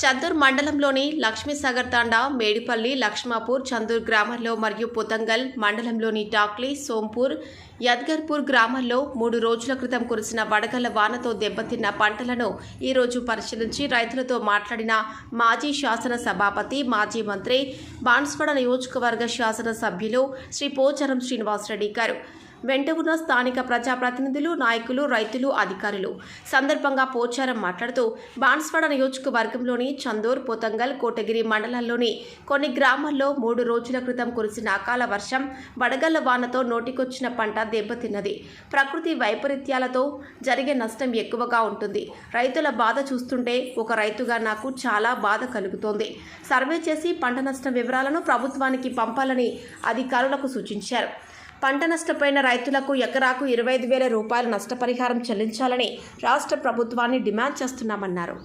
చందూర్ మండలంలోని లక్ష్మీసాగర్ తాండా మేడిపల్లి లక్ష్మాపూర్ చందూర్ గ్రామంలో మరియు పుతంగల్ మండలంలోని టాక్లీ సోంపూర్ యద్గర్పూర్ గ్రామాల్లో మూడు రోజుల క్రితం కురిసిన వడగళ్ళ వానతో దెబ్బతిన్న పంటలను ఈ రోజు పరిశీలించి రైతులతో మాట్లాడిన మాజీ శాసన సభాపతి మాజీ మంత్రి బాన్స్వాడ నియోజకవర్గ శాసన సభ్యులు శ్రీ పోచారం శ్రీనివాసరెడ్డి గారు. వెంట ఉన్న స్థానిక ప్రజాప్రతినిధులు నాయకులు రైతులు అధికారులు. సందర్భంగా పోచారం మాట్లాడుతూ బాన్స్వాడ నియోజకవర్గంలోని చందూర్ పోతంగల్ కోటగిరి మండలాల్లోని కొన్ని గ్రామాల్లో మూడు రోజుల క్రితం కురిసిన అకాల వర్షం వడగళ్ళ వానతో నోటికొచ్చిన పంట దెబ్బతిన్నది. ప్రకృతి వైపరీత్యాలతో జరిగే నష్టం ఎక్కువగా ఉంటుంది. రైతుల బాధ చూస్తుంటే ఒక రైతుగా నాకు చాలా బాధ కలుగుతోంది. సర్వే చేసి పంట నష్టం వివరాలను ప్రభుత్వానికి పంపాలని అధికారులకు సూచించారు. పంట నష్టపోయిన రైతులకు ఎకరాకు ఇరవై ఐదు వేల రూపాయల నష్టపరిహారం చెల్లించాలని రాష్ట్ర ప్రభుత్వాన్ని డిమాండ్ చేస్తున్నామన్నారు.